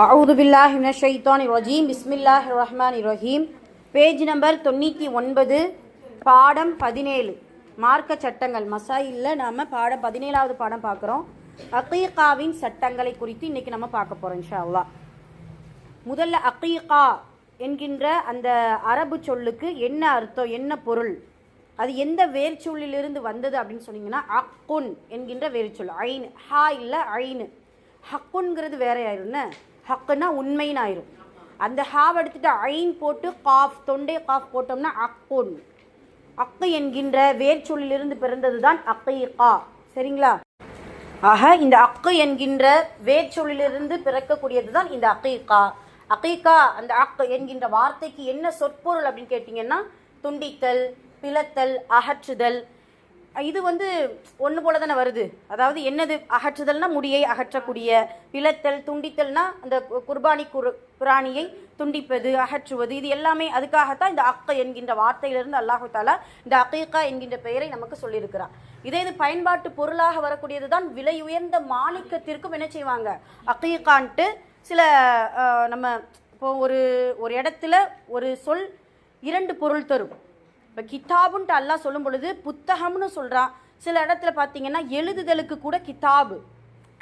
அவுது பில்லாஹ் ஷைத்தான் ரஜீம். பிஸ்மில்லாஹ் ரஹ்மான் ரஹீம். பேஜ் நம்பர் தொண்ணூற்றி ஒன்பது பாடம் பதினேழு. மார்க்க சட்டங்கள். மசாயில் நாம் பாடம் பதினேழாவது பாடம் பார்க்குறோம். அக்கீகாவின் சட்டங்களை குறித்து இன்றைக்கி நம்ம பார்க்க போகிறோம் இன்ஷா அல்லா முதல்ல அக்கீகா என்கின்ற அந்த அரபு சொல்லுக்கு என்ன அர்த்தம் என்ன பொருள்? அது எந்த வேர்ச்சொல்லிலிருந்து வந்தது அப்படின்னு சொன்னீங்கன்னா அக்குன் என்கின்ற வேர்ச்சொல். ஐன் ஹா இல்லை ஐனு. ஹக்குன்கிறது வேற ஆயிருன்னு ஹக்குன்னா உண்மைன்னு ஆயிரும் அந்த ஹாவை எடுத்துட்டு ஐன் போட்டு காஃப் தொண்டை காஃப் போட்டோம்னா அக்குன். அக்கு என்கின்ற வேர்ச்சொல்லிலிருந்து பிறந்தது தான் அக்கா சரிங்களா? ஆக இந்த அக்கு என்கின்ற வேர்ச்சொல்லிலிருந்து பிறக்கக்கூடியது தான் இந்த அக்கீகா. அக்கீகா அந்த அக்கு என்கின்ற வார்த்தைக்கு என்ன சொற்பொருள் அப்படின்னு கேட்டிங்கன்னா துண்டித்தல் பிளத்தல் அகற்றுதல் இது வந்து ஒன்று போல தானே வருது. அதாவது என்னது? அகற்றுதல்னா முடியை அகற்றக்கூடிய பிளத்தல் துண்டித்தல்னா அந்த கு- குர்பானி குரு குரானியை துண்டிப்பது அகற்றுவது இது எல்லாமே அதுக்காகத்தான் இந்த அக்க என்கின்ற வார்த்தையிலிருந்து அல்லாஹு தாலா இந்த அக்கீகா என்கின்ற பெயரை நமக்கு சொல்லியிருக்கிறார் இதே இது பயன்பாட்டு பொருளாக வரக்கூடியது தான் விலை உயர்ந்த மாணிக்கத்திற்கும் என்ன செய்வாங்க? அக்கீகான்ட்டு சில நம்ம இப்போ ஒரு ஒரு இடத்துல ஒரு சொல் இரண்டு பொருள் தரும். இப்போ கிதாபுன்ட்டு அல்லா சொல்லும் பொழுது புத்தகம்னு சொல்கிறான் சில இடத்துல பார்த்தீங்கன்னா எழுதுதலுக்கு கூட கிதாபு.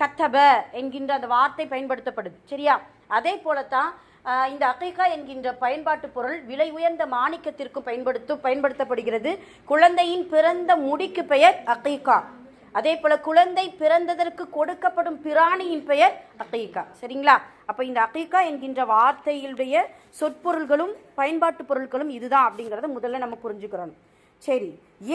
கத்தப என்கின்ற அந்த வார்த்தை பயன்படுத்தப்படுது. சரியா? அதே போலத்தான் இந்த அகைகா என்கின்ற பயன்பாட்டு பொருள் விலை உயர்ந்த மாணிக்கத்திற்கும் பயன்படுத்தும் பயன்படுத்தப்படுகிறது. குழந்தையின் பிறந்த முடிக்கு பெயர் அகைகா. அதே போல குழந்தை பிறந்ததற்கு கொடுக்கப்படும் பிராணியின் பெயர் அகைகா. சரிங்களா? அப்போ இந்த அகைகா என்கின்ற வார்த்தையுடைய சொற்பொருள்களும் பயன்பாட்டு பொருட்களும் இதுதான் அப்படிங்கிறத முதல்ல நம்ம புரிஞ்சுக்கிறோம் சரி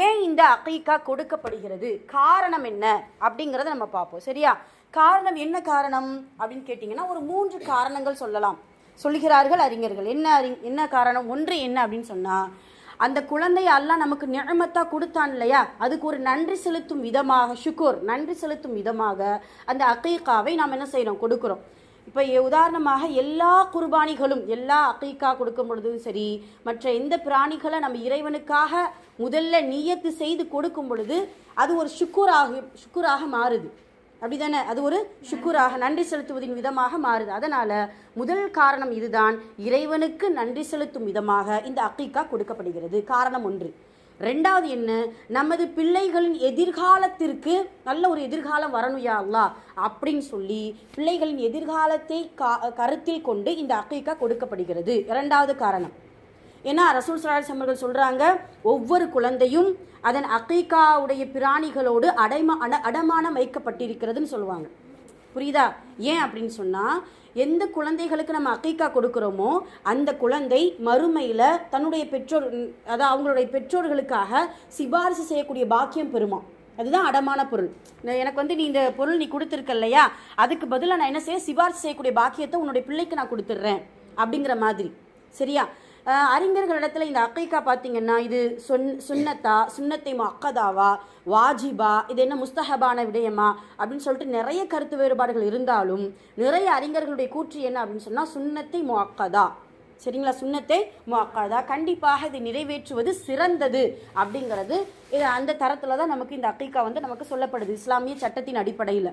ஏன் இந்த அகைகா கொடுக்கப்படுகிறது? காரணம் என்ன அப்படிங்கிறத நம்ம பார்ப்போம். சரியா? காரணம் என்ன காரணம் அப்படின்னு கேட்டிங்கன்னா ஒரு மூன்று காரணங்கள் சொல்லலாம். சொல்கிறார்கள் அறிஞர்கள். என்ன அறி என்ன காரணம்? ஒன்று என்ன அப்படின்னு சொன்னால் அந்த குழந்தைய எல்லாம் நமக்கு நிழமத்தா கொடுத்தான் இல்லையா? அதுக்கு ஒரு நன்றி செலுத்தும் விதமாக ஷுக்கூர் நன்றி செலுத்தும் விதமாக அந்த அக்கீகாவை நாம் என்ன செய்கிறோம் கொடுக்குறோம். இப்போ உதாரணமாக எல்லா குர்பானிகளும் எல்லா அக்கீகா கொடுக்கும் பொழுதும் சரி மற்ற எந்த பிராணிகளை நம்ம இறைவனுக்காக முதல்ல நீயத்து செய்து கொடுக்கும் பொழுது அது ஒரு ஷுக்கூராக ஷுக்கூராக மாறுது. அப்படிதானே? அது ஒரு சுக்குராக நன்றி செலுத்துவதின் விதமாக மாறுது. அதனால் முதல் காரணம் இதுதான். இறைவனுக்கு நன்றி செலுத்தும் விதமாக இந்த அக்கீக்கா கொடுக்கப்படுகிறது. காரணம் ஒன்று. ரெண்டாவது என்ன? நமது பிள்ளைகளின் எதிர்காலத்திற்கு நல்ல ஒரு எதிர்காலம் வரணும் அல்லா அப்படின்னு சொல்லி பிள்ளைகளின் எதிர்காலத்தை கா- கருத்தில் கொண்டு இந்த அக்கீக்கா கொடுக்கப்படுகிறது. இரண்டாவது காரணம். ஏன்னா ரசூல் சலாஹ் அவர்கள் சொல்கிறாங்க ஒவ்வொரு குழந்தையும் அதன் அகைக்காவுடைய பிராணிகளோடு அடைமா அட அடமானம் வைக்கப்பட்டிருக்கிறதுன்னு சொல்லுவாங்க. புரியுதா? ஏன் அப்படின்னு சொன்னால் எந்த குழந்தைகளுக்கு நம்ம அக்கைக்கா கொடுக்குறோமோ அந்த குழந்தை மறுமையில் தன்னுடைய பெற்றோர் அதாவது அவங்களுடைய பெற்றோர்களுக்காக சிபாரிசு செய்யக்கூடிய பாக்கியம் பெறுமா? அதுதான் அடமான பொருள். எனக்கு வந்து நீ இந்த பொருள் நீ கொடுத்துருக்க இல்லையா? அதுக்கு பதிலாக நான் என்ன செய்ய சிபாரிசு செய்யக்கூடிய பாக்கியத்தை உன்னுடைய பிள்ளைக்கு நான் கொடுத்துட்றேன். அப்படிங்கிற மாதிரி. சரியா? அறிஞர்களிடத்தில் இந்த அக்கைக்கா பார்த்தீங்கன்னா இது சொன் சுன்னத்தா சுன்னத்தை அக்கதாவா வாஜிபா இது என்ன முஸ்தஹபான விடயமா அப்படின்னு சொல்லிட்டு நிறைய கருத்து வேறுபாடுகள் இருந்தாலும் நிறைய அறிஞர்களுடைய கூற்று என்ன அப்படின்னு சொன்னால் சுன்னத்தை முஅக்கதா சரிங்களா? சுண்ணத்தை முஅக்கதா கண்டிப்பாக இதை நிறைவேற்றுவது சிறந்தது அப்படிங்கிறது இது அந்த தரத்தில் தான் நமக்கு இந்த அக்கைக்கா வந்து நமக்கு சொல்லப்படுது இஸ்லாமிய சட்டத்தின் அடிப்படையில்.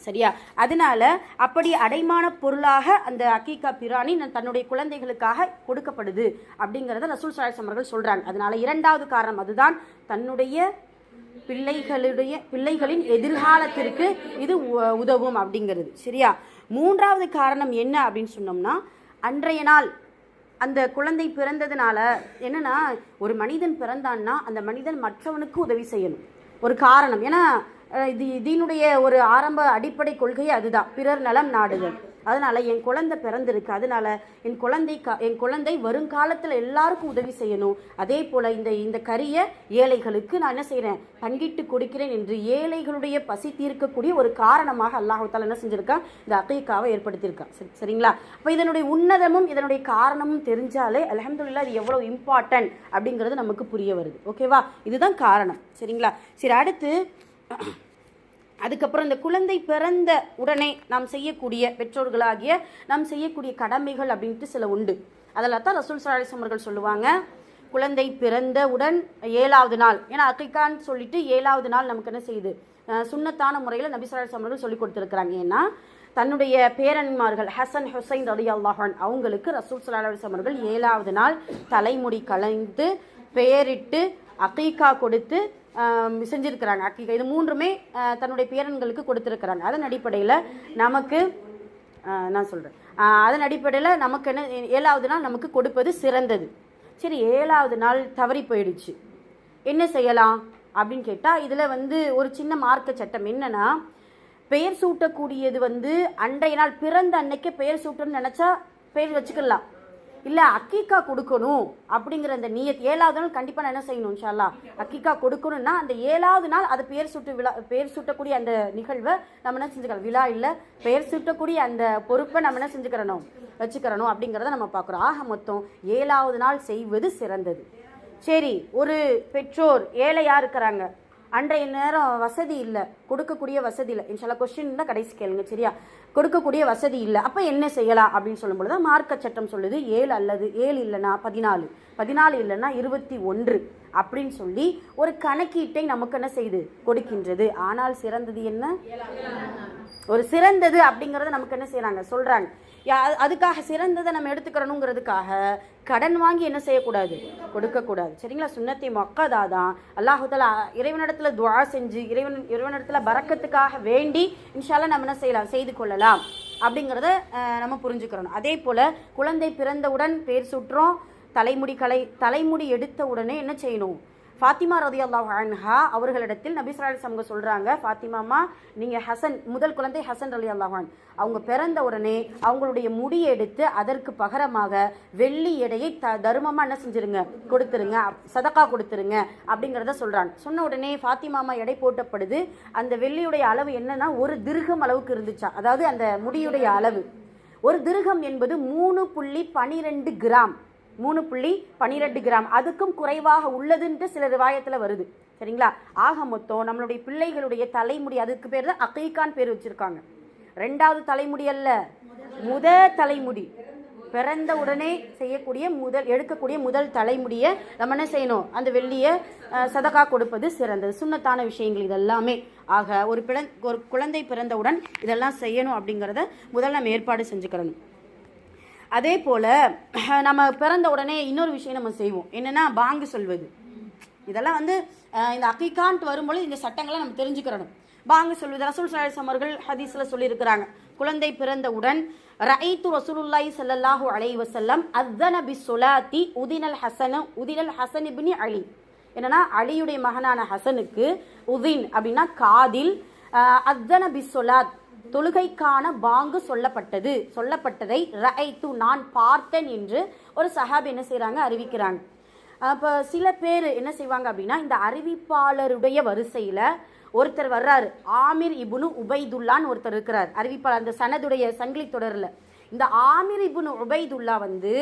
சரியா? அதனால அப்படி அடைமான பொருளாக அந்த அக்கீகா பிராணி தன்னுடைய குழந்தைகளுக்காக கொடுக்கப்படுது அப்படிங்கிறத ரசூல் சாயஸ் அவர்கள் சொல்கிறாங்க அதனால இரண்டாவது காரணம் அதுதான். தன்னுடைய பிள்ளைகளுடைய பிள்ளைகளின் எதிர்காலத்திற்கு இது உ- உதவும் அப்படிங்கிறது. சரியா? மூன்றாவது காரணம் என்ன அப்படின்னு சொன்னோம்னா அன்றைய நாள் அந்த குழந்தை பிறந்ததுனால என்னன்னா ஒரு மனிதன் பிறந்தான்னா அந்த மனிதன் மற்றவனுக்கு உதவி செய்யணும். ஒரு காரணம். ஏன்னா இது இதனுடைய ஒரு ஆரம்ப அடிப்படை கொள்கையே அதுதான். பிறர் நலம் நாடுகள் அதனால் என் குழந்தை பிறந்திருக்கு. அதனால் என் குழந்தை க- என் குழந்தை வருங்காலத்தில் எல்லாருக்கும் உதவி செய்யணும். அதே போல் இந்த இந்த கரிய ஏழைகளுக்கு நான் என்ன செய்கிறேன் பங்கிட்டு கொடுக்கிறேன் என்று ஏழைகளுடைய பசி தீர்க்கக்கூடிய ஒரு காரணமாக அல்லாஹால என்ன செஞ்சுருக்கான்? இந்த அகைக்காவை ஏற்படுத்தியிருக்கான். சரி சரிங்களா? அப்போ இதனுடைய உன்னதமும் இதனுடைய காரணமும் தெரிஞ்சாலே அலமதுல்லா இது எவ்வளோ இம்பார்ட்டன்ட் அப்படிங்கிறது நமக்கு புரிய வருது. ஓகேவா இதுதான் காரணம். சரிங்களா? சரி அடுத்து அதுக்கப்புறம் இந்த குழந்தை பிறந்த உடனே நாம் செய்யக்கூடிய பெற்றோர்களாகிய நாம் செய்யக்கூடிய கடமைகள் அப்படின்ட்டு சில உண்டு. அதில் தான் ரசூல் சாலிசமர்கள் சொல்லுவாங்க. குழந்தை பிறந்தவுடன் ஏழாவது நாள். ஏன்னா அக்கைக்கான்னு சொல்லிட்டு ஏழாவது நாள் நமக்கு என்ன செய்யுது? சுண்ணத்தான முறையில் நபி சாலிசமர்கள் சொல்லி கொடுத்துருக்குறாங்க. ஏன்னா தன்னுடைய பேரன்மார்கள் ஹசன் ஹுசைன் ரலி அல்லாஹான் அவங்களுக்கு ரசூல் சல்லா ஏழாவது நாள் தலைமுடி கலைந்து பெயரிட்டு அகைக்கா கொடுத்து செஞ்சிருக்கிறாங்க. அக்கீக்கா இது மூன்றுமே தன்னுடைய பேரன்களுக்கு கொடுத்துருக்குறாங்க. அதன் அடிப்படையில் நமக்கு நான் சொல்கிறேன் அதன் அடிப்படையில் நமக்கு என்ன ஏழாவது நாள் நமக்கு கொடுப்பது சிறந்தது. சரி ஏழாவது நாள் தவறி போயிடுச்சு. என்ன செய்யலாம்? அப்படின்னு கேட்டால் இதில் வந்து ஒரு சின்ன மார்க்க சட்டம். என்னென்னா பெயர் சூட்டக்கூடியது வந்து அன்றைய நாள் பிறந்த அன்னைக்கு பெயர் சூட்டணும்னு நினச்சா பெயர் வச்சுக்கலாம். இல்லை அக்கீக்கா கொடுக்கணும் அப்படிங்கிற அந்த நீயத் ஏழாவது நாள் கண்டிப்பாக நான் என்ன செய்யணும் இன்ஷால்லா அக்கீக்கா கொடுக்கணும்னா அந்த ஏழாவது நாள் அது பெயர் சுட்டு விழா பேர் சூட்டக்கூடிய அந்த நிகழ்வை நம்ம என்ன செஞ்சுக்கலாம் விழா இல்லை பெயர் சூட்டக்கூடிய அந்த பொறுப்பை நம்ம என்ன செஞ்சுக்கிறணும்? வச்சுக்கிறணும் அப்படிங்கிறத நம்ம பார்க்குறோம். ஆக மொத்தம் ஏழாவது நாள் செய்வது சிறந்தது. சரி ஒரு பெற்றோர் ஏழையாக இருக்கிறாங்க. அன்றைய நேரம் வசதி இல்லை. கொடுக்கக்கூடிய வசதி இல்லை. இன்ஷால்லா கொஸ்டின் தான் கடைசி கேளுங்க. சரியா? கொடுக்கக்கூடிய வசதி இல்லை. அப்போ என்ன செய்யலாம்? அப்படின்னு சொல்லும்பொழுது தான் மார்க்க சட்டம் சொல்லுது. ஏழு அல்லது ஏழு இல்லைனா பதினாலு. பதினாலு இல்லைன்னா இருபத்தி ஒன்று அப்படின்னு சொல்லி ஒரு கணக்கீட்டை நமக்கு என்ன செய்து? கொடுக்கின்றது. ஆனால் சிறந்தது என்ன? ஒரு சிறந்தது அப்படிங்கிறத நமக்கு என்ன செய்கிறாங்க சொல்றாங்க. அதுக்காக சிறந்ததை நம்ம எடுத்துக்கிறணுங்கிறதுக்காக கடன் வாங்கி என்ன செய்யக்கூடாது? கொடுக்கக்கூடாது. சரிங்களா? சுன்னத்தை மக்கதா தான். அல்லாஹுதலா இறைவனிடத்துல துவா செஞ்சு இறைவன் இறைவனிடத்தில் பறக்கத்துக்காக வேண்டி இன்ஷால்லா நம்ம என்ன செய்யலாம்? செய்து கொள்ளலாம். அப்படிங்கிறத நம்ம புரிஞ்சுக்கிறணும். அதே போல் குழந்தை பிறந்தவுடன் பேர் சுற்றோம் தலைமுடி கலை தலைமுடி எடுத்த உடனே என்ன செய்யணும்? ஃபாத்திமா ரதி அல்லாஹ் அன்ஹா அவர்களிடத்தில் நபி ஸல்லல்லாஹு அவங்க ஃபாத்திமாமா நீங்கள் ஹசன் முதல் குழந்தை ஹசன் அலி அல்லாஹான் அவங்க பிறந்த உடனே அவங்களுடைய முடியை எடுத்து அதற்கு பகரமாக வெள்ளி எடையை த தருமமாக என்ன செஞ்சிருங்க? கொடுத்துருங்க. சதக்கா கொடுத்துருங்க. அப்படிங்கிறத சொல்கிறான் சொன்ன உடனே ஃபாத்திமாமா எடை போட்டப்படுது அந்த வெள்ளியுடைய அளவு என்னன்னா ஒரு திருகம் அளவுக்கு இருந்துச்சா? அதாவது அந்த முடியுடைய அளவு. ஒரு திருகம் என்பது மூணு புள்ளி பனிரெண்டு கிராம். மூணு புள்ளி பன்னிரெண்டு கிராம். அதுக்கும் குறைவாக உள்ளதுன்ட்டு சில ரிவாயத்தில் வருது. சரிங்களா? ஆக மொத்தம் நம்மளுடைய பிள்ளைகளுடைய தலைமுடி அதுக்கு பேர் தான் அகைகான் பேர் வச்சுருக்காங்க. ரெண்டாவது தலைமுடி அல்ல முத தலைமுடி. பிறந்த உடனே செய்யக்கூடிய முதல் எடுக்கக்கூடிய முதல் தலைமுடியை நம்ம என்ன செய்யணும்? அந்த வெள்ளியை சதகா கொடுப்பது சிறந்தது. சுண்ணத்தான விஷயங்கள் இதெல்லாமே. ஆக ஒரு பிள ஒரு குழந்தை பிறந்தவுடன் இதெல்லாம் செய்யணும் அப்படிங்கிறத முதல்ல நம்ம ஏற்பாடு செஞ்சுக்கிறணும். அதே போல் நம்ம பிறந்த உடனே இன்னொரு விஷயம் நம்ம செய்வோம். என்னென்னா பாங்கு சொல்வது. இதெல்லாம் வந்து இந்த அக்கிகான்ட் வரும்பொழுது இந்த சட்டங்களை நம்ம தெரிஞ்சுக்கிறணும். பாங்கு சொல்வது ரசூல் சாஹிஸ் அவர்கள் ஹதீஸில் சொல்லியிருக்கிறாங்க. குழந்தை பிறந்தவுடன் ரஐத்து ரசூலுல்லாஹி அலை வசல்லம் அத்தன பி சுலாத்தி உதினல் ஹசனு உதினல் ஹசன் இப்னி அலி. என்னன்னா அலியுடைய மகனான ஹசனுக்கு உதின் அப்படின்னா காதில் அத்தன பி பிஸ்ஸலாத் தொழுகைக்கான பாங்கு சொல்லப்பட்டது. சொல்லப்பட்டதை ரஐத்து நான் பார்த்தேன் என்று ஒரு சஹாப் என்ன செய்கிறாங்க அறிவிக்கிறாங்க. அப்போ சில பேர் என்ன செய்வாங்க அப்படின்னா இந்த அறிவிப்பாளருடைய வரிசையில் ஒருத்தர் வர்றாரு. ஆமிர் இபுனு உபைதுல்லான்னு ஒருத்தர் இருக்கிறார். அறிவிப்பாளர் அந்த சனதுடைய சங்கிலி தொடரில். இந்த ஆமிர் இபுனு உபைதுல்லா வந்து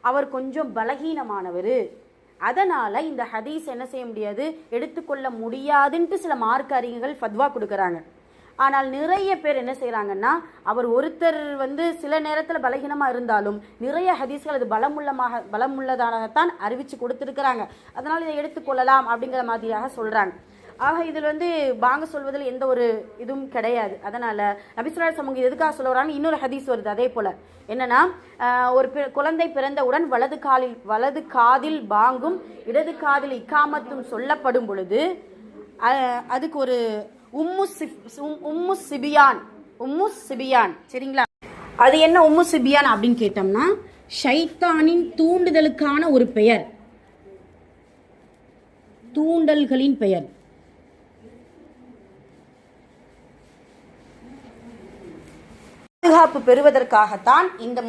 அவர் கொஞ்சம் பலகீனமானவர். அதனால் இந்த ஹதீஸ் என்ன செய்ய முடியாது? எடுத்துக்கொள்ள முடியாதுன்ட்டு சில மார்க் அறிஞர்கள் ஃபத்வா கொடுக்குறாங்க. ஆனால் நிறைய பேர் என்ன செய்கிறாங்கன்னா அவர் ஒருத்தர் வந்து சில நேரத்தில் பலகீனமாக இருந்தாலும் நிறைய ஹதீஸ்கள் அது பலமுள்ளமாக பலமுள்ளதானதான் அறிவித்து கொடுத்துருக்குறாங்க. அதனால் இதை எடுத்துக்கொள்ளலாம் அப்படிங்கிற மாதிரியாக சொல்கிறாங்க ஆக இதில் வந்து வாங்க சொல்வதில் எந்த ஒரு இதுவும் கிடையாது. அதனால் நபிசுல்லா சமூக எதுக்காக சொல்ல வராங்க இன்னொரு ஹதீஸ் வருது அதே போல். என்னன்னா ஒரு குழந்தை பிறந்தவுடன் வலது காலில் வலது காதில் பாங்கும் இடது காதில் இக்காமத்தும் சொல்லப்படும் பொழுது அதுக்கு ஒரு உம்மு சிப் உம்மு சிபியான் உம்மு சிபியான். சரிங்களா? அது என்ன உம்மு சிபியான் அப்படின்னு கேட்டோம்னா ஷைத்தானின் தூண்டுதலுக்கான ஒரு பெயர். தூண்டல்களின் பெயர். பாதுகாப்பு பெறுவதற்காகத்தான் இந்த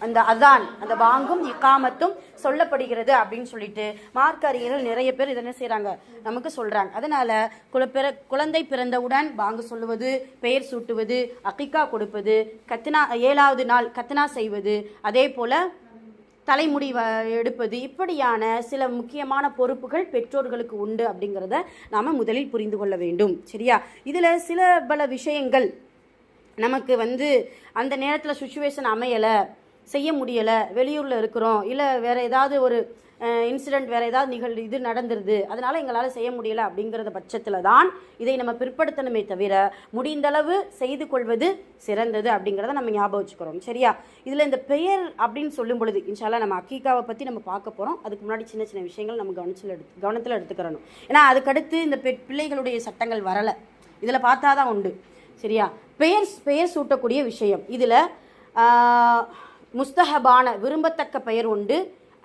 அந்த அதான் அந்த வாங்கும் இக்காமத்தும் சொல்லப்படுகிறது அப்படின்னு சொல்லிட்டு மார்க்க அறிஞர்கள் நிறைய பேர் இதை என்ன செய்கிறாங்க நமக்கு சொல்கிறாங்க அதனால குலப்பிற பிற குழந்தை பிறந்தவுடன் வாங்க சொல்லுவது பெயர் சூட்டுவது அக்கிக்கா கொடுப்பது கத்னா ஏழாவது நாள் கத்னா செய்வது அதே போல் தலைமுடி வ- எடுப்பது இப்படியான சில முக்கியமான பொறுப்புகள் பெற்றோர்களுக்கு உண்டு அப்படிங்கிறத நாம் முதலில் புரிந்து கொள்ள வேண்டும். சரியா? இதில் சில பல விஷயங்கள் நமக்கு வந்து அந்த நேரத்தில் சுச்சுவேஷன் அமையலை செய்ய முடியலை வெளியூரில் இருக்கிறோம் இல்லை வேறு ஏதாவது ஒரு இன்சிடெண்ட் வேறு ஏதாவது நிகழ் இது நடந்துருது அதனால் எங்களால் செய்ய முடியலை அப்படிங்கிறத பட்சத்தில் தான் இதை நம்ம பிற்படுத்தணுமே தவிர முடிந்தளவு செய்து கொள்வது சிறந்தது அப்படிங்கிறத நம்ம ஞாபகம் வச்சுக்கிறோம். சரியா? இதில் இந்த பெயர் அப்படின்னு சொல்லும் பொழுது இன்ஷால்லா நம்ம அக்கீக்காவை பற்றி நம்ம பார்க்க போகிறோம் அதுக்கு முன்னாடி சின்ன சின்ன விஷயங்கள் நம்ம கவனத்தில் எடுத்து கவனத்தில் எடுத்துக்கிறணும். ஏன்னா அதுக்கடுத்து இந்த பெ பிள்ளைகளுடைய சட்டங்கள் வரலை. இதில் பார்த்தா தான் உண்டு. சரியா? பெயர் பெயர் சூட்டக்கூடிய விஷயம். இதில் முஸ்தஹபான விரும்பத்தக்க பெயர் உண்டு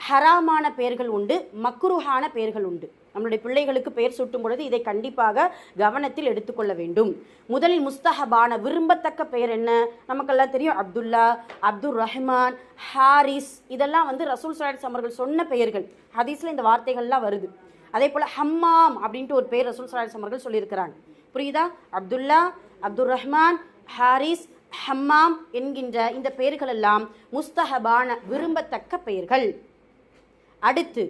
ஹராமான பெயர்கள் உண்டு மக்ருஹான பெயர்கள் உண்டு. நம்மளுடைய பிள்ளைகளுக்கு பெயர் சூட்டும் பொழுது இதை கண்டிப்பாக கவனத்தில் எடுத்துக்கொள்ள வேண்டும். முதலில் முஸ்தஹபான விரும்பத்தக்க பெயர் என்ன? நமக்கெல்லாம் தெரியும் அப்துல்லா அப்துல் ரஹ்மான் ஹாரிஸ் இதெல்லாம் வந்து ரசூல் சலாட்ஸ் அவர்கள் சொன்ன பெயர்கள். ஹதீஸில் இந்த வார்த்தைகள்லாம் வருது. அதே போல் ஹம்மாம் அப்படின்ட்டு ஒரு பெயர் ரசூல் சலாட்ஸ் அவர்கள் சொல்லியிருக்கிறாங்க. புரியுதா? அப்துல்லா அப்துல் ரஹ்மான் ஹாரிஸ் ஹம்மாம் என்கின்ற இந்த பெயர்கள் எல்லாம் முஸ்தஹபான விரும்பத்தக்க பெயர்கள். அடுத்து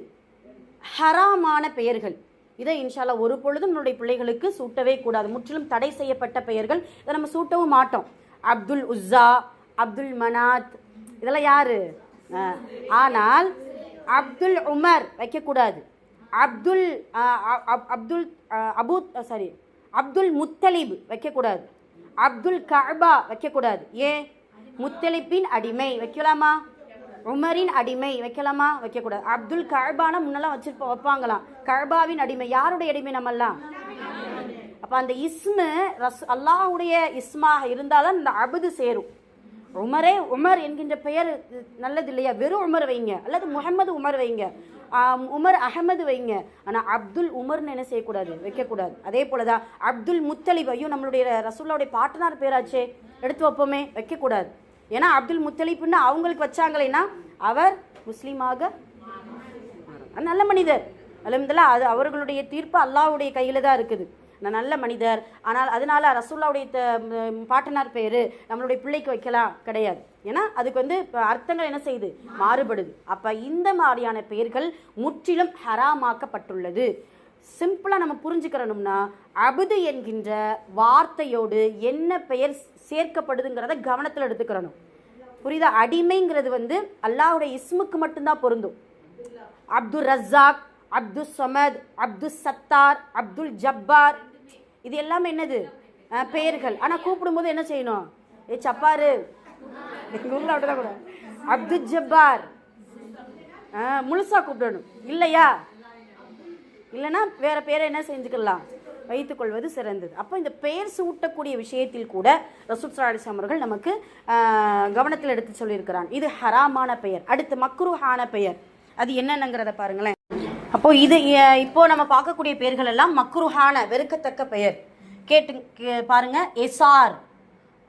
ஹராமான பெயர்கள். இதை இன்ஷால்லா ஒரு பொழுதும் நம்மளுடைய பிள்ளைகளுக்கு சூட்டவே கூடாது. முற்றிலும் தடை செய்யப்பட்ட பெயர்கள். இதை நம்ம சூட்டவும் மாட்டோம். அப்துல் உஸ்ஸா அப்துல் மனாத். இதெல்லாம் யாரு? ஆனால் அப்துல் உமர் வைக்கக்கூடாது. அப்துல் அப்- அப்துல் அபு சாரி அப்துல் முத்தலிப் வைக்கக்கூடாது. அப்துல் கஅபா வைக்கக்கூடாது. ஏன் முத்தலிப்பின் அடிமை வைக்கலாமா? உமரின் அடிமை வைக்கலாமா? வைக்கக்கூடாது. அப்துல் கஅபானா முன்னெல்லாம் வச்சிருப்போம் வைப்பாங்களாம். கஅபாவின் அடிமை யாருடைய அடிமை நம்மெல்லாம்? அப்போ அந்த இஸ்மு ரஸ் அல்லாஹ்வுடைய இஸ்மாக இருந்தாலும் இந்த அபுது சேரும். உமரே உமர் என்கின்ற பெயர் நல்லது இல்லையா? வெறும் உமர் வைங்க. அல்லது முகமது உமர் வைங்க. உமர் அகமது வைங்க. ஆனால் அப்துல் உமர்னு என்ன செய்யக்கூடாது? வைக்கக்கூடாது. அதே போல தான் அப்துல் முத்தலிப் ஐயோ நம்மளுடைய ரசூல்லாவுடைய பாட்டனார் பேராச்சே. எடுத்து வைப்போமே வைக்கக்கூடாது. ஏன்னா அப்துல் முத்தலிப்புன்னு அவங்களுக்கு வச்சாங்களேன்னா அவர் முஸ்லீமாக நல்ல மனிதர். அலமதுல்லா அது அவர்களுடைய தீர்ப்பு அல்லாவுடைய கையில் தான் இருக்குது. நல்ல மனிதர். ஆனால் அதனால ரசூல்லாவுடைய பாட்டனார் பேர் நம்மளுடைய பிள்ளைக்கு வைக்கலாம் கிடையாது. ஏன்னா அதுக்கு வந்து அர்த்தங்கள் என்ன செய்யுது? மாறுபடுது. அப்போ இந்த மாதிரியான பெயர்கள் முற்றிலும் ஹராமாக்கப்பட்டுள்ளது. சிம்பிளாக நம்ம புரிஞ்சுக்கிறணும்னா அபுது என்கின்ற வார்த்தையோடு என்ன பெயர் சேர்க்கப்படுதுங்கிறத கவனத்தில் எடுத்துக்கிறணும். புரியுதா? அடிமைங்கிறது வந்து அல்லாஹ்வுடைய இஸ்முக்கு மட்டும்தான் பொருந்தும். அப்துல் ரஸாக் அப்துல் சமத் அப்துல் சத்தார் அப்துல் ஜப்பார் இது எல்லாமே என்னது? பெயர்கள் ஆனால் கூப்பிடும்போது என்ன செய்யணும்? ஏ சப்பாரு. எங்கள் அப்படிதான் கூட. அப்துல் ஜப்பார். முழுசாக கூப்பிடணும். இல்லையா? இல்லைன்னா வேற பேரை என்ன செஞ்சுக்கலாம்? வைத்துக்கொள்வது சிறந்தது. அப்போ இந்த பெயர் சூட்டக்கூடிய விஷயத்தில் கூட ரசூத் சலாடிஸ் அவர்கள் நமக்கு கவனத்தில் எடுத்து சொல்லியிருக்கிறான். இது ஹராமான பெயர். அடுத்து மக்ருஹான பெயர். அது என்னென்னங்கிறத பாருங்களேன். அப்போ இது இப்போ நம்ம பார்க்கக்கூடிய பெயர்கள் எல்லாம் மக்ருஹான வெறுக்கத்தக்க பெயர். கேட்டு கே- பாருங்க. எசார்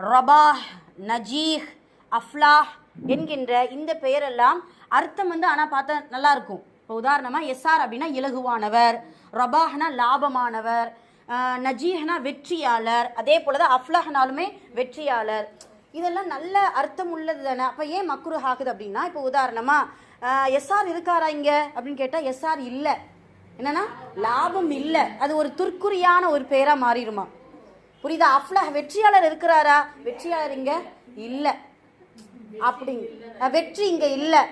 ரபாஹ் நஜீஹ் அஃப்லாஹ் என்கின்ற இந்த பெயரெல்லாம் அர்த்தம் வந்து ஆனால் பார்த்தா நல்லா இருக்கும் இப்போ உதாரணமாக எஸ்ஆர் அப்படின்னா இலகுவானவர் ரபாஹ்னா லாபமானவர் நஜீஹ்னா வெற்றியாளர் அதே போல தான் அஃப்லாஹ்னாலுமே வெற்றியாளர். இதெல்லாம் நல்ல அர்த்தம் உள்ளது தானே அப்போ ஏன் மக்ரு ஆகுது அப்படின்னா இப்போ உதாரணமாக எஸ்ஆர் இருக்காரா இங்கே? அப்படின்னு கேட்டால் எஸ்ஆர் இல்லை. என்னன்னா லாபம் இல்லை. அது ஒரு துர்க்குறியான ஒரு பேராக மாறிடுமா? புரியுதா? அஃப்லஹ் வெற்றியாளர் இருக்கிறாரா? வெற்றியாளர் இங்க இல்ல. அப்படி வெற்றி இங்க இல்ல.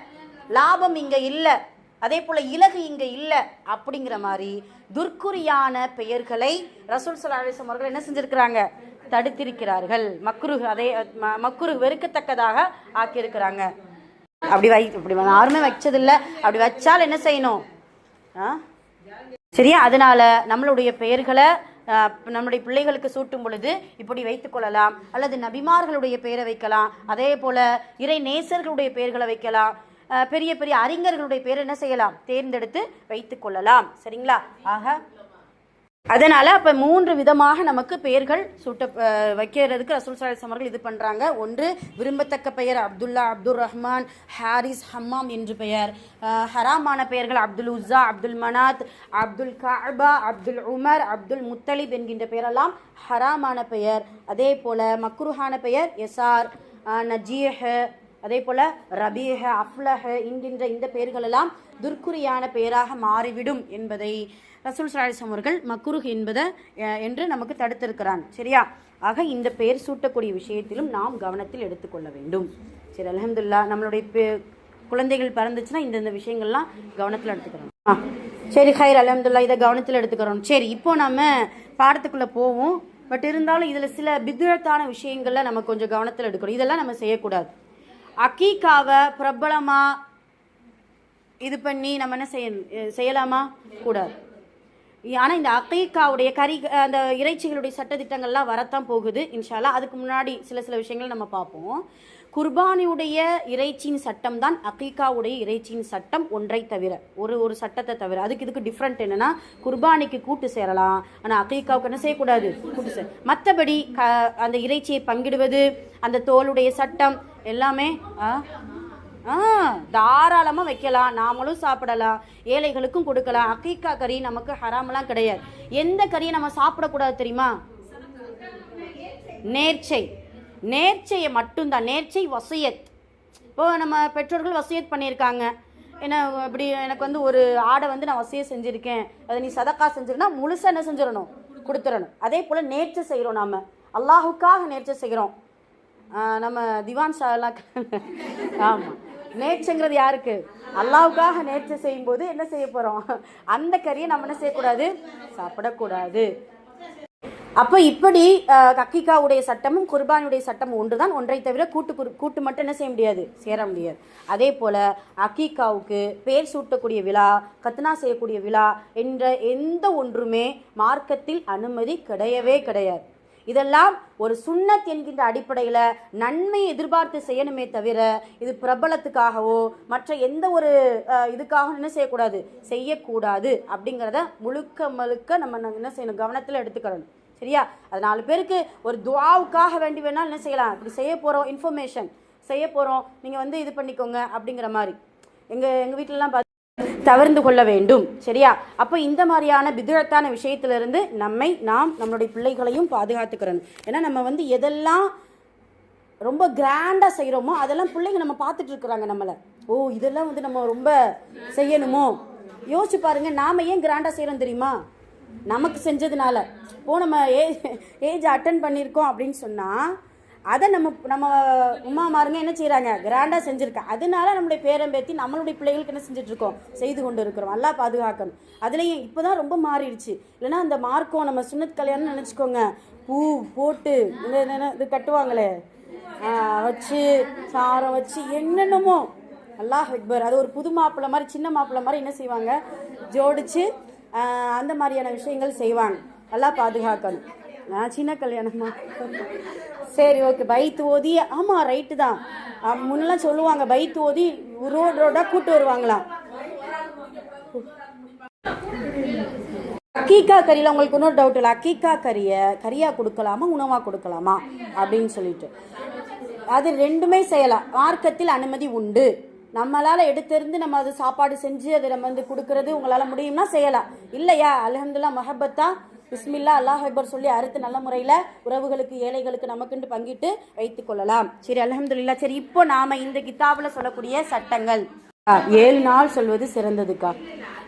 லாபம் இங்க இல்ல. அதே போல இலகு இங்க இல்ல. அப்படிங்கிற மாதிரி துர்க்குறியான பெயர்களை ரசூல் சலாசம் அவர்கள் என்ன செஞ்சிருக்கிறாங்க? தடுத்திருக்கிறார்கள். மக்ருஹ் அதே ம- மக்ருஹ் வெறுக்கத்தக்கதாக ஆக்கியிருக்கிறாங்க. அப்படி வை இப்படி யாருமே வச்சதில்லை. அப்படி வச்சால் என்ன செய்யணும்? ஆ? சரியா? அதனால நம்மளுடைய பெயர்களை நம்முடைய பிள்ளைகளுக்கு சூட்டும் பொழுது இப்படி வைத்துக் கொள்ளலாம். அல்லது நபிமார்களுடைய பெயரை வைக்கலாம். அதே போல இறை நேசர்களுடைய பெயர்களை வைக்கலாம். பெரிய பெரிய அறிஞர்களுடைய பேர் என்ன செய்யலாம்? தேர்ந்தெடுத்து வைத்துக் கொள்ளலாம். சரிங்களா? ஆக அதனால் அப்போ மூன்று விதமாக நமக்கு பெயர்கள் சூட்ட வைக்கிறதுக்கு ரசூல் சாலிஸ் அவர்கள் இது பண்ணுறாங்க ஒன்று விரும்பத்தக்க பெயர் அப்துல்லா அப்துல் ரஹ்மான் ஹாரிஸ் ஹம்மாம் என்று பெயர். ஹராமான பெயர்கள் அப்துல் உஸ்ஸா அப்துல் மனாத் அப்துல் காபா அப்துல் உமர் அப்துல் முத்தலிப் என்கின்ற பெயரெல்லாம் ஹராமான பெயர். அதே போல் மக்ருஹான பெயர் எஸ்ஆர் அஹ், நஜீஹ் அதே போல் ரபீஹ அஃப்லஹ என்கின்ற இந்த பெயர்களெல்லாம் துர்க்குறியான பெயராக மாறிவிடும் என்பதை ரசூல் சலாஹம் அவர்கள் மக்குருஹ் என்பதை என்று நமக்கு தடுத்திருக்கிறான். சரியா? ஆக இந்த பெயர் சூட்டக்கூடிய விஷயத்திலும் நாம் கவனத்தில் எடுத்துக்கொள்ள வேண்டும். சரி அலமதுல்லா நம்மளுடைய குழந்தைகள் பிறந்துச்சுன்னா இந்தந்த விஷயங்கள்லாம் கவனத்தில் எடுத்துக்கிறோம். ஆ சரி ஹைர் அலமதுல்லா இதை கவனத்தில் எடுத்துக்கிறோம். சரி இப்போ நம்ம பாடத்துக்குள்ளே போவோம். பட் இருந்தாலும் இதில் சில பித்ரத்தான விஷயங்களில் நம்ம கொஞ்சம் கவனத்தில் எடுக்கணும். இதெல்லாம் நம்ம செய்யக்கூடாது. அக்கீக்காவை பிரபலமாக இது பண்ணி நம்ம என்ன செய்ய செய்யலாமா? கூடாது. ஆனால் இந்த அக்கைக்காவுடைய கறி அந்த இறைச்சிகளுடைய சட்டத்திட்டங்கள்லாம் வரத்தான் போகுது இன்ஷாலா அதுக்கு முன்னாடி சில சில விஷயங்கள் நம்ம பார்ப்போம். குர்பானியுடைய இறைச்சியின் சட்டம் தான் அக்கீக்காவுடைய இறைச்சியின் சட்டம் ஒன்றை தவிர ஒரு ஒரு சட்டத்தை தவிர. அதுக்கு இதுக்கு டிஃப்ரெண்ட் என்னென்னா குர்பானிக்கு கூட்டு சேரலாம். ஆனால் அக்கீக்காவுக்கு என்ன செய்யக்கூடாது? கூட்டு சேர மற்றபடி க அந்த இறைச்சியை பங்கிடுவது அந்த தோலுடைய சட்டம் எல்லாமே ஆ தாராளமாக வைக்கலாம். நாமளும் சாப்பிடலாம். ஏழைகளுக்கும் கொடுக்கலாம். அக்கைக்கா கறி நமக்கு ஹராமெல்லாம் கிடையாது. எந்த கறியை நம்ம சாப்பிடக்கூடாது தெரியுமா? நேர்ச்சை. நேர்ச்சையை மட்டும்தான். நேர்ச்சை வசியத். இப்போ நம்ம பெற்றோர்கள் வசியத் பண்ணியிருக்காங்க. என்ன இப்படி எனக்கு வந்து ஒரு ஆடை வந்து நான் வசியம் செஞ்சுருக்கேன். அதை நீ சதக்கா செஞ்சிருந்தா முழுசாக என்ன செஞ்சிடணும்? கொடுத்துடணும். அதே போல் நேர்ச்சை செய்கிறோம் நாம். அல்லாஹுக்காக நேர்ச்சை செய்கிறோம் நம்ம திவான் ஷாலாம் ஆமாம் நேச்சங்கிறது யாருக்கு? அல்லாவுக்காக நேர்ச்சை செய்யும்போது என்ன செய்ய போகிறோம் அந்த கறியை நம்ம என்ன செய்யக்கூடாது? சாப்பிடக்கூடாது. அப்போ இப்படி கக்கிக்காவுடைய சட்டமும் குர்பானுடைய சட்டமும் ஒன்று தான் ஒன்றை தவிர கூட்டு குரு கூட்டு மட்டும் என்ன செய்ய முடியாது? சேர முடியாது. அதே போல் அக்கீக்காவுக்கு பேர் சூட்டக்கூடிய விழா கத்னா செய்யக்கூடிய விழா என்ற எந்த ஒன்றுமே மார்க்கத்தில் அனுமதி கிடையவே கிடையாது. இதெல்லாம் ஒரு சுண்ணத் என்கின்ற அடிப்படையில் நன்மை எதிர்பார்த்து செய்யணுமே தவிர இது பிரபலத்துக்காகவோ மற்ற எந்த ஒரு அஹ், இதுக்காகவும் என்ன செய்யக்கூடாது? செய்யக்கூடாது. அப்படிங்கிறத முழுக்க முழுக்க நம்ம என்ன செய்யணும்? கவனத்தில் எடுத்துக்கணும். சரியா? அது நாலு பேருக்கு ஒரு துவாவுக்காக வேண்டி வேணாலும் என்ன செய்யலாம்? இப்படி செய்ய போகிறோம் இன்ஃபர்மேஷன் செய்ய போகிறோம் நீங்கள் வந்து இது பண்ணிக்கோங்க அப்படிங்கிற மாதிரி. எங்கள் எங்கள் வீட்டிலலாம் பார்த்து தவிர்ந்து கொள்ள வேண்டும். சரியா? அப்போ இந்த மாதிரியான பிதுரத்தான விஷயத்திலிருந்து நம்மை நாம் நம்மளுடைய பிள்ளைகளையும் பாதுகாத்துக்கிறணும் ஏன்னா நம்ம வந்து எதெல்லாம் ரொம்ப கிராண்டாக செய்கிறோமோ அதெல்லாம் பிள்ளைங்க நம்ம பார்த்துட்டு இருக்கிறாங்க நம்மளை. ஓ இதெல்லாம் வந்து நம்ம ரொம்ப செய்யணுமோ? யோசிச்சு பாருங்க நாம் ஏன் கிராண்டாக செய்கிறோம் தெரியுமா? நமக்கு செஞ்சதுனால. இப்போ நம்ம ஏஜ் ஏஜ் அட்டன் பண்ணியிருக்கோம் அப்படின்னு சொன்னால் அதை நம்ம நம்ம உமா மாருங்க என்ன செய்கிறாங்க கிராண்டாக செஞ்சுருக்கேன் அதனால நம்மளுடைய பேரம்பேத்தி நம்மளுடைய பிள்ளைகளுக்கு என்ன செஞ்சுட்டு இருக்கோம் செய்து கொண்டு இருக்கிறோம் நல்லா பாதுகாக்கணும். அதுலேயும் இப்போ தான் ரொம்ப மாறிடுச்சு. இல்லைன்னா அந்த மார்க்கம் நம்ம சுண்ணத் கல்யாணம்னு நினச்சிக்கோங்க. பூ போட்டு இந்த இந்த- இது கட்டுவாங்களே. வச்சு சாரம் வச்சு என்னென்னமோ. அல்லாஹ் அக்பர். அது ஒரு புது மாப்பிள்ளை மாதிரி சின்ன மாப்பிள்ளை மாதிரி என்ன செய்வாங்க? ஜோடிச்சு அந்த மாதிரியான விஷயங்கள் செய்வாங்க. நல்லா பாதுகாக்கணும். நான் சின்ன கல்யாணமா? சரி ஓகே பைத்து ஓதி ஆமாம் ரைட்டு தான். முன்னெல்லாம் சொல்லுவாங்க பைத்து ஓதி ரோடு ரோடாக கூட்டு வருவாங்களாம். அக்கீக்கா கறியில் உங்களுக்கு இன்னொரு டவுட் இல்லை. அக்கீக்கா கறியை கறியாக கொடுக்கலாமா உணவாக கொடுக்கலாமா அப்படின்னு சொல்லிட்டு. அது ரெண்டுமே செய்யலாம். மார்க்கத்தில் அனுமதி உண்டு. நம்மளால் எடுத்திருந்து நம்ம அது சாப்பாடு செஞ்சு அதை நம்ம வந்து கொடுக்கறது உங்களால் முடியும்னா செய்யலாம். இல்லையா? அல்ஹம்துல்லா மஹபத்தா பிஸ்மில்லா அல்லாஹ் அக்பர் சொல்லி அறுத்து நல்ல முறையில் உறவுகளுக்கு ஏழைகளுக்கு நமக்குண்டு பங்கிட்டு வைத்துக் கொள்ளலாம். சரி அல்ஹம்துலில்லா சரி இப்போ நாம இந்த கிதாபில் சொல்லக்கூடிய சட்டங்கள். ஏழு நாள் சொல்வது சிறந்ததுக்கா?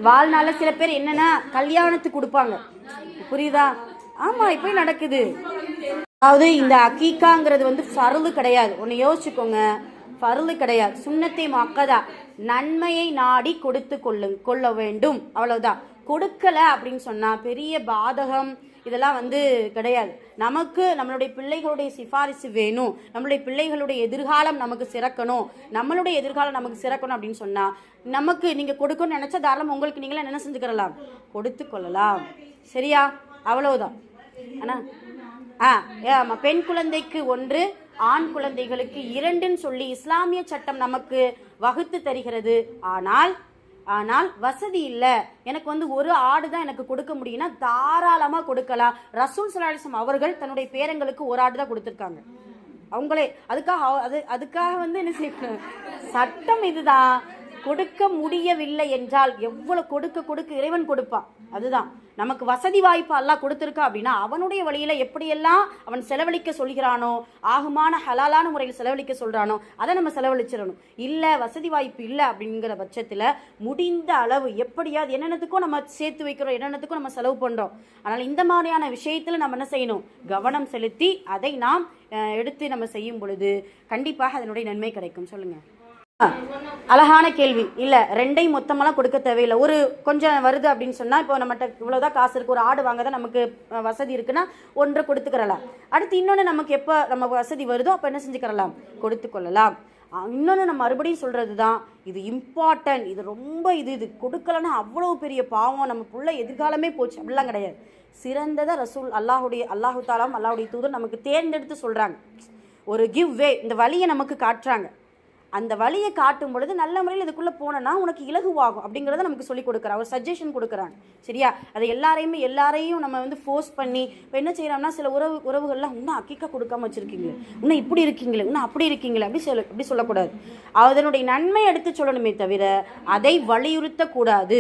வாழ்நாள சில பேர் என்னன்னா கல்யாணத்துக்கு கொடுப்பாங்க. புரியுதா? ஆமா இப்போ நடக்குது. அதாவது இந்த அக்கீக்காங்கிறது வந்து ஃபருளு கிடையாது. ஒன்று யோசிச்சுக்கோங்க ஃபருளு கிடையாது. சுண்ணத்தை மக்கதா நன்மையை நாடி கொடுத்து கொள்ளு கொள்ள வேண்டும். அவ்வளவுதான். கொடுக்கல அப்படின்னு சொன்னால் பெரிய பாதகம் இதெல்லாம் வந்து கிடையாது. நமக்கு நம்மளுடைய பிள்ளைகளுடைய சிபாரிசு வேணும். நம்மளுடைய பிள்ளைகளுடைய எதிர்காலம் நமக்கு சிறக்கணும். நம்மளுடைய எதிர்காலம் நமக்கு சிறக்கணும் அப்படின்னு சொன்னால் நமக்கு நீங்கள் கொடுக்கணும்னு நினச்ச தாராளம் உங்களுக்கு நீங்களே என்ன செஞ்சுக்கிறலாம்? கொடுத்து கொள்ளலாம். சரியா? அவ்வளவுதான். ஆனால் ஆ ஆமாம் பெண் குழந்தைக்கு ஒன்று ஆண் குழந்தைகளுக்கு இரண்டுன்னு சொல்லி இஸ்லாமிய சட்டம் நமக்கு வகுத்து தருகிறது. ஆனால் ஆனால் வசதி இல்லை. எனக்கு வந்து ஒரு ஆடு தான் எனக்கு கொடுக்க முடியும்னா தாராளமாக கொடுக்கலாம். ரசூல் சலாலிசம் அவர்கள் தன்னுடைய பேரங்களுக்கு ஒரு ஆடு தான் கொடுத்துருக்காங்க. அவங்களே அதுக்காக அவ- அது அதுக்காக வந்து என்ன செய்யணும் சட்டம் இதுதான். கொடுக்க முடியவில்லை என்றால் எவ்வளவு கொடுக்க கொடுக்க இறைவன் கொடுப்பான்? அதுதான். நமக்கு வசதி வாய்ப்பு அல்லாஹ் கொடுத்துருக்கா அப்படின்னா அவனுடைய வழியில எப்படியெல்லாம் அவன் செலவழிக்க சொல்கிறானோ ஆகுமான ஹலாலான முறையில் செலவழிக்க சொல்றானோ அதை நம்ம செலவழிச்சிடணும். இல்ல வசதி வாய்ப்பு இல்லை அப்படிங்கிற பட்சத்துல முடிந்த அளவு எப்படியாவது என்னென்னத்துக்கும் நம்ம சேர்த்து வைக்கிறோம் என்னென்னத்துக்கும் நம்ம செலவு பண்றோம். அதனால இந்த மாதிரியான விஷயத்துல நம்ம என்ன செய்யணும்? கவனம் செலுத்தி அதை நாம் எடுத்து நம்ம செய்யும் பொழுது கண்டிப்பாக அதனுடைய நன்மை கிடைக்கும். சொல்லுங்க. அழகான கேள்வி. இல்லை ரெண்டையும் மொத்தமெல்லாம் கொடுக்க தேவையில்லை. ஒரு கொஞ்சம் வருது அப்படின்னு சொன்னால் இப்போ நம்மகிட்ட இவ்வளோதான் காசு இருக்குது ஒரு ஆடு வாங்க தான் நமக்கு வசதி இருக்குன்னா ஒன்றை கொடுத்துக்கிறலாம். அடுத்து இன்னொன்று நமக்கு எப்போ நம்ம வசதி வருதோ அப்போ என்ன செஞ்சுக்கிறலாம்? கொடுத்து கொள்ளலாம். இன்னொன்று நம்ம மறுபடியும் சொல்கிறது தான் இது இம்பார்ட்டன்ட் இது ரொம்ப இது இது கொடுக்கலன்னா அவ்வளோ பெரிய பாவம். நம்ம புள்ள எதிர்காலமே போச்சு. அப்படிலாம் கிடையாது. சிறந்ததை ரசூல் அல்லாஹுடைய அல்லாஹு தாலாம் அல்லாஹுடைய தூதர் நமக்கு தேர்ந்தெடுத்து சொல்கிறாங்க ஒரு கிவ் வே இந்த வழியை நமக்கு காட்டுறாங்க. அந்த வழியை காட்டும் பொழுது நல்ல முறையில் இதுக்குள்ளே போனோன்னா உனக்கு இலகுவாகும் அப்படிங்கிறத நமக்கு சொல்லி கொடுக்குறாங்க ஒரு சஜஷன் கொடுக்குறாங்க சரியா? அதை எல்லாரையுமே எல்லாரையும் நம்ம வந்து ஃபோர்ஸ் பண்ணி இப்போ என்ன செய்கிறோம்னா சில உறவு உறவுகள்லாம் இன்னும் அக்கிக்க கொடுக்காம வச்சுருக்கீங்களே இன்னும் இப்படி இருக்கீங்களே இன்னும் அப்படி இருக்கீங்களே அப்படி சொல்ல அப்படி சொல்லக்கூடாது. அதனுடைய நன்மை எடுத்து சொல்லணுமே தவிர அதை வலியுறுத்தக்கூடாது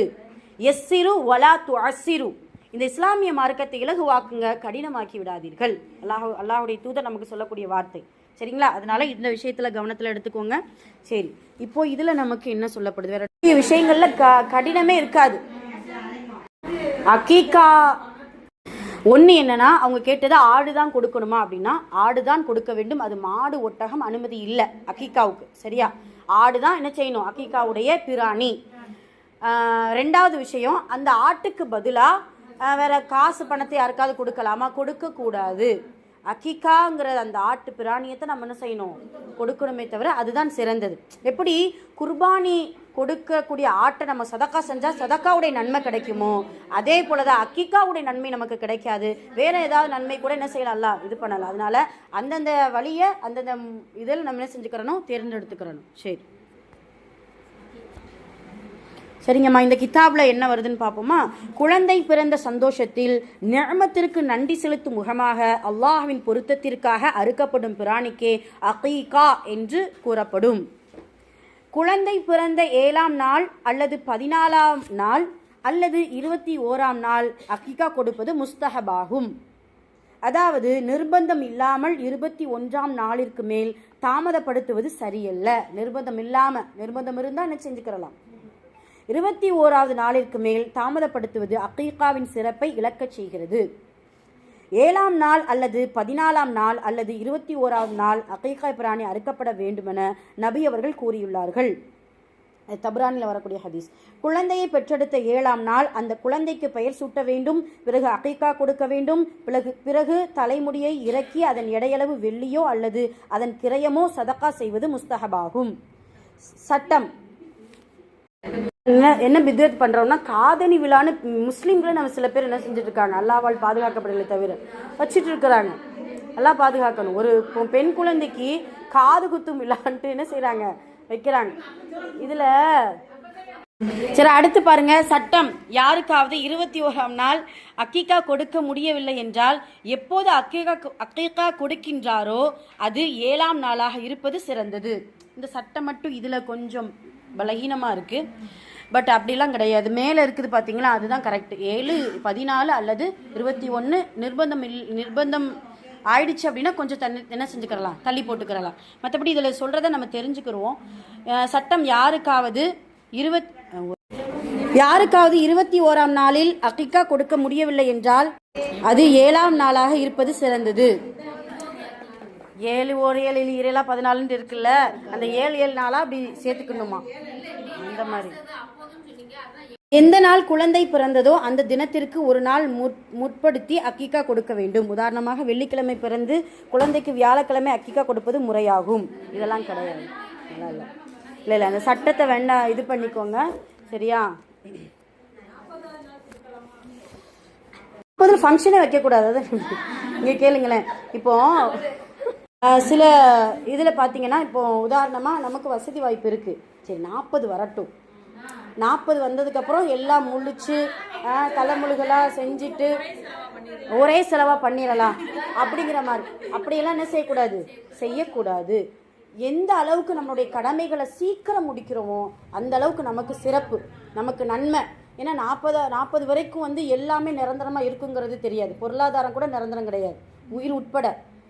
எஸ்ஸிரு வலா து அசிரு இந்த இஸ்லாமிய மார்க்கத்தை இலகுவாக்குங்க கடினமாக்கி விடாதீர்கள். அல்லாஹ் அல்லாஹுடைய தூதர் நமக்கு சொல்லக்கூடிய வார்த்தை. சரிங்களா? அதனால இந்த விஷயத்துல கவனத்துல எடுத்துக்கோங்க. சரி இப்போ இதுல நமக்கு என்ன சொல்லப்படுது? வேற நிறைய விஷயங்கள்ல க கடினமே இருக்காது. அக்கீக்கா. ஒன்று என்னன்னா அவங்க கேட்டது ஆடு தான் கொடுக்கணுமா அப்படின்னா ஆடு தான் கொடுக்க வேண்டும். அது மாடு ஒட்டகம் அனுமதி இல்லை அக்கீக்காவுக்கு. சரியா? ஆடு தான் என்ன செய்யணும்? அக்கீக்காவுடைய பிராணி. ரெண்டாவது விஷயம் அந்த ஆட்டுக்கு பதிலாக வேற காசு பணத்தை யாருக்காவது கொடுக்கலாமா? கொடுக்கக்கூடாது. அக்கிகாங்கிற அந்த ஆட்டு பிராணியத்தை நம்ம என்ன செய்யணும்? கொடுக்கணுமே தவிர அதுதான் சிறந்தது. எப்படி? குர்பானி கொடுக்கக்கூடிய ஆட்டை நம்ம சதக்கா செஞ்சால் சதக்காவுடைய நன்மை கிடைக்குமோ? அதே போலதான் அக்கிக்காவுடைய நன்மை நமக்கு கிடைக்காது. வேற ஏதாவது நன்மை கூட என்ன செய்யலாம்ல? இது பண்ணலாம். அதனால அந்தந்த வழியை அந்தந்த இதில் நம்ம என்ன செஞ்சுக்கிறணும்? தேர்ந்தெடுத்துக்கிறணும். சரி. சரிங்கம்மா இந்த கித்தாப்ல என்ன வருதுன்னு பார்ப்போமா? குழந்தை பிறந்த சந்தோஷத்தில் நியமத்திற்கு நன்றி செலுத்தும் முகமாக அல்லாஹ்வின் பொருத்தத்திற்காக அறுக்கப்படும் பிராணிக்கே அகீகா என்று கூறப்படும். குழந்தை பிறந்த ஏழாம் நாள் அல்லது பதினாலாம் நாள் அல்லது இருபத்தி ஓராம் நாள் அகிகா கொடுப்பது முஸ்தஹபாகும். அதாவது நிர்பந்தம் இல்லாமல் இருபத்தி ஒன்றாம் நாளிற்கு மேல் தாமதப்படுத்துவது சரியல்ல. நிர்பந்தம் இல்லாமல் நிர்பந்தம் இருந்தால் என்ன செஞ்சுக்கிறலாம்? இருபத்தி ஓராவது நாளிற்கு மேல் தாமதப்படுத்துவது அக்கீகாவின் சிறப்பை இழக்கச் செய்கிறது. ஏழாம் நாள் அல்லது பதினாலாம் நாள் அல்லது இருபத்தி ஓராவது நாள் அக்கீகா பிராணி அறுக்கப்பட வேண்டுமென நபி அவர்கள் கூறியுள்ளார்கள். தபுரானில் வரக்கூடிய ஹதீஸ். குழந்தையை பெற்றெடுத்த ஏழாம் நாள் அந்த குழந்தைக்கு பெயர் சூட்ட வேண்டும் பிறகு அகைக்கா கொடுக்க வேண்டும் பிறகு பிறகு தலைமுடியை இறக்கி அதன் எடையளவு வெள்ளியோ அல்லது அதன் கிரயமோ சதக்கா செய்வது முஸ்தஹபாகும் சட்டம். என்ன என்ன பித்வத் பண்றோம்னா காதணி விழான்னு முஸ்லீம்களை நம்ம சில பேர் என்ன செஞ்சுட்டு இருக்காங்க அல்லாவால் பாதுகாக்கப்படலை தவிர வச்சுட்டு இருக்கிறாங்க எல்லாம் பாதுகாக்கணும். ஒரு பெண் குழந்தைக்கு காது குத்தும் விழான்ட்டு என்ன செய்கிறாங்க வைக்கிறாங்க. இதுல சரி அடுத்து பாருங்க. சட்டம். யாருக்காவது இருபத்தி ஓராம் நாள் அக்கீகா கொடுக்க முடியவில்லை என்றால் எப்போது அக்கீகா அக்கீகா கொடுக்கின்றாரோ அது ஏழாம் நாளாக இருப்பது சிறந்தது. இந்த சட்டம் மட்டும் இதுல கொஞ்சம் பலகீனமா இருக்கு. பட் அப்படிலாம் கிடையாது. மேலே இருக்குது பார்த்தீங்களா அதுதான் கரெக்ட் ஏழு பதினாலு அல்லது இருபத்தி ஒன்று நிர்பந்தம் இல் நிர்பந்தம் ஆயிடுச்சு அப்படின்னா கொஞ்சம் தண்ணி என்ன செஞ்சுக்கிறலாம்? தள்ளி போட்டுக்கிறலாம். மற்றபடி இதில் சொல்கிறத நம்ம தெரிஞ்சுக்கிறோம் சட்டம் யாருக்காவது இருபத் யாருக்காவது இருபத்தி ஓராம் நாளில் அக்கிக்கா கொடுக்க முடியவில்லை என்றால் அது ஏழாம் நாளாக இருப்பது சிறந்தது. ஏழு ஒரு ஏழு ஏழு ஏழா பதினாலுன்னு இருக்குல்ல? அந்த ஏழு ஏழு நாளாக அப்படி சேர்த்துக்கணுமா? அந்த மாதிரி. எந்த நாள் குழந்தை பிறந்ததோ அந்த தினத்திற்கு ஒரு நாள் முற்படுத்தி அக்கிக்கா கொடுக்க வேண்டும். உதாரணமாக வெள்ளிக்கிழமை பிறந்து குழந்தைக்கு வியாழக்கிழமை அக்கிக்கா கொடுப்பது முறையாகும். இதெல்லாம் கிடையாது. இல்லை. இல்லை இல்லை அந்த சட்டத்தை வேண்டாம் இது பண்ணிக்கோங்க. சரியா? முதல்ல ஃபங்க்ஷனே வைக்கக்கூடாது. அதான் இங்கே கேளுங்களேன். இப்போ சில இதில் பார்த்தீங்கன்னா இப்போ உதாரணமாக நமக்கு வசதி வாய்ப்பு இருக்குது சரி நாற்பது வரட்டும். நாற்பது வந்ததுக்கப்புறம் எல்லாம் முழிச்சு அஹ், தலைமுழுகலாக செஞ்சுட்டு ஒரே செலவாக பண்ணிடலாம். அப்படிங்கிற மாதிரி. அப்படியெல்லாம் என்ன செய்யக்கூடாது? செய்யக்கூடாது. எந்த அளவுக்கு நம்மளுடைய கடமைகளை சீக்கிரம் முடிக்கிறோமோ அந்த அளவுக்கு நமக்கு சிறப்பு நமக்கு நன்மை. ஏன்னா நாற்பது நாற்பது வரைக்கும் வந்து எல்லாமே நிரந்தரமாக இருக்குங்கிறது தெரியாது. பொருளாதாரம் கூட நிரந்தரம் கிடையாது. உயிர் உட்பட.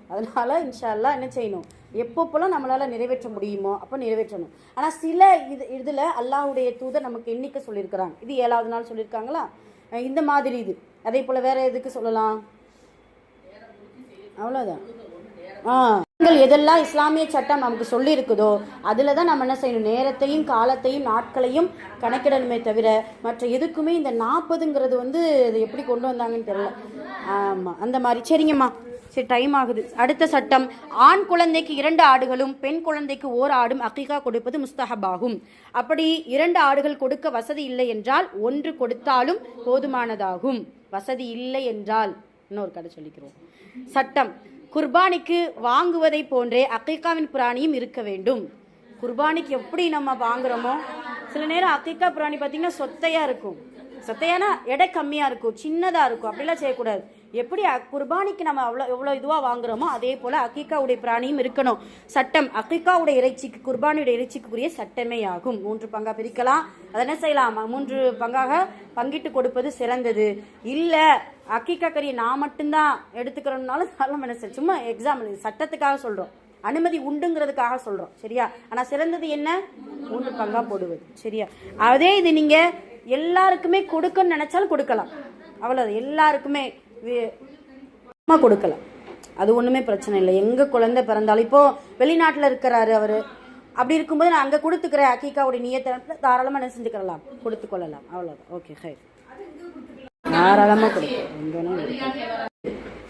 அதனால இன்ஷா என்ன செய்யணும்? எப்பப்போலாம் நம்மளால் நிறைவேற்ற முடியுமோ அப்போ நிறைவேற்றணும். ஆனால் சில இது இதில் அல்லாஹ்வுடைய தூதர் நமக்கு எண்ணிக்கை சொல்லியிருக்கிறாங்க. இது ஏழாவது நாள் சொல்லியிருக்காங்களா? இந்த மாதிரி இது. அதே போல் வேறு எதுக்கு சொல்லலாம்? அவ்வளோதான் ஆ. எதெல்லாம் இஸ்லாமிய சட்டம் நமக்கு சொல்லி இருக்குதோ அதில் தான் நம்ம என்ன செய்யணும்? நேரத்தையும் காலத்தையும் நாட்களையும் கணக்கிடணுமே தவிர மற்ற எதுக்குமே இந்த நாற்பதுங்கிறது வந்து எப்படி கொண்டு வந்தாங்கன்னு தெரியல. ஆமாம் அந்த மாதிரி. சரிங்கம்மா. சரி டைம் ஆகுது. அடுத்த சட்டம் ஆண் குழந்தைக்கு இரண்டு ஆடுகளும் பெண் குழந்தைக்கு ஓர் ஆடும் அக்கிகா கொடுப்பது முஸ்தஹபாகும். அப்படி இரண்டு ஆடுகள் கொடுக்க வசதி இல்லை என்றால் ஒன்று கொடுத்தாலும் போதுமானதாகும். வசதி இல்லை என்றால் இன்னொரு கடை சொல்லிக்கிறோம். சட்டம் குர்பானிக்கு வாங்குவதை போன்றே அக்கைக்காவின் பிராணியும் இருக்க வேண்டும். குர்பானிக்கு எப்படி நம்ம வாங்குறோமோ சில நேரம் அக்கைக்கா பிராணி பார்த்தீங்கன்னா சொத்தையாக இருக்கும். சொத்தையானா எடை கம்மியாக இருக்கும் சின்னதாக இருக்கும். அப்படிலாம் செய்யக்கூடாது. எப்படி குர்பானிக்கு நம்ம அவ்வளோ எவ்வளோ இதுவாக வாங்குறோமோ அதே போல் அக்கிக்காவுடைய பிராணியும் இருக்கணும். சட்டம் அக்கிக்காவுடைய இறைச்சிக்கு குர்பானியுடைய இறைச்சிக்குரிய சட்டமே ஆகும். மூன்று பங்காக பிரிக்கலாம். அதை என்ன செய்யலாம்? மூன்று பங்காக பங்கிட்டு கொடுப்பது சிறந்தது. இல்லை அக்கிக்கா கறியை நான் மட்டும்தான் எடுத்துக்கிறோம்னாலும் தாராளமா என்ன செய்ய சும்மா எக்ஸாம்பிள் சட்டத்துக்காக சொல்கிறோம் அனுமதி உண்டுங்கிறதுக்காக சொல்கிறோம் சரியா? ஆனால் சிறந்தது என்ன? மூன்று பங்காக போடுவது. சரியா? அதே இது நீங்கள் எல்லாருக்குமே கொடுக்கணும்னு நினச்சாலும் கொடுக்கலாம். அவ்வளோ எல்லாருக்குமே அம்மா கொடுக்கல. கொடுக்கலாம் அது ஒன்றுமே பிரச்சனை இல்லை. எங்கே குழந்தை பிறந்தாலும் இப்போது வெளிநாட்டில் இருக்கிறாரு அவர். அப்படி இருக்கும்போது நான் அங்கே கொடுத்துக்கிறேன். அக்கீக்காவுடைய நியத்தை தாராளமாக என்ன செஞ்சுக்கலாம் கொடுத்து கொள்ளலாம். அவ்வளோதான் ஓகே ஹை தாராளமாக கொடுக்கலாம். எங்கே கொடுக்கலாம்